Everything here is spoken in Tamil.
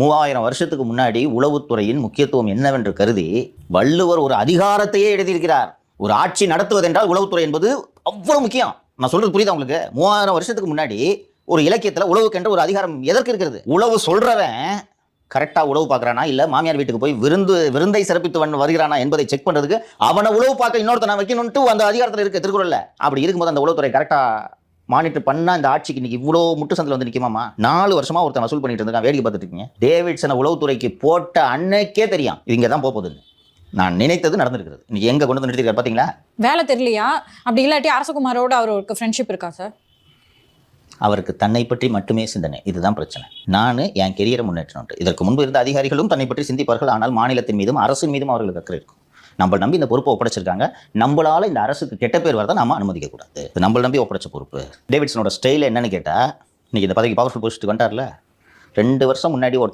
மூவாயிரம் வருஷத்துக்கு முன்னாடி உளவுத்துறையின் முக்கியத்துவம் என்னவென்று கருதி வள்ளுவர் ஒரு அதிகாரத்தையே எழுதியிருக்கிறார். ஒரு ஆட்சி நடத்துவதென்றால் உளவுத்துறை என்பது அவ்வளவு முக்கியம். நான் சொல்றது புரியுதா உங்களுக்கு? மூவாயிரம் வருஷத்துக்கு முன்னாடி ஒரு இலக்கியத்துல உளவுக்கென்ற ஒரு அதிகாரம் எதற்கு இருக்கிறது? உளவு சொல்றவன் கரெக்டாக உளவு பார்க்கறானா? இல்லை மாமியார் வீட்டுக்கு போய் விருந்து விருந்தை சிறப்பித்து வந்து வருகிறானா என்பதை செக் பண்ணுறதுக்கு அவனை உளவு பார்க்க இன்னொருத்தனை வைக்கணும்ட்டு அந்த அதிகாரத்தில் இருக்க திருக்குறளில். அப்படி இருக்கும்போது அந்த உளவுத்துறை கரெக்டாக மானிட்டர் பண்ணா இந்த ஆட்சிக்கு இன்னைக்கு இவ்வளோ முட்டு சந்தில் வந்து நிற்குமாமா நாலு வருஷமா ஒருத்தன் வசூல் பண்ணிட்டு இருக்கான் வேடிக்கை பார்த்துட்டு இருக்கீங்க. டேவிட்சனை உளவுத்துறைக்கு போட்ட அன்னைக்கே தெரியும். இங்கே தான் போகுதுன்னு நான் நினைத்தது நடந்திருக்கிறது. இன்னைக்கு எங்க கொண்டு வந்து நிறுத்திருக்காரு பாத்தீங்களா? வேலை தெரியலையா? அப்படி இல்லாட்டி அரசகுமாரோட அவருக்கு ஃப்ரெண்ட்ஷிப் இருக்கா சார் அவருக்கு தன்னை பற்றி மட்டுமே சிந்தனை. இதுதான் பிரச்சனை. நான் என் கெரியரை முன்னேற்றணும் இதற்கு முன்பு இருந்த அதிகாரிகளும் தன்னை பற்றி சிந்திப்பார்கள். ஆனால் மாநிலத்தின் மீதும் அரசின் மீதும் அவர்களுக்கு அக்கறை இருக்கும். நம்ம நம்பி இந்த பொறுப்பை ஒப்படைச்சிருக்காங்க. நம்மளால இந்த அரசுக்கு கெட்ட பேர் வரதை நம்ம அனுமதிக்க கூடாது நம்பி ஒப்படைச்ச பொறுப்பு. டேவிட்சனோட ஸ்டைல் என்னன்னு கேட்டா இன்னைக்கு இந்த பதவிக்கு பவர்ஃபுல் போஸ்ட்டுக்கு வந்தார்ல ரெண்டு வருஷம் முன்னாடி ஒருத்தன்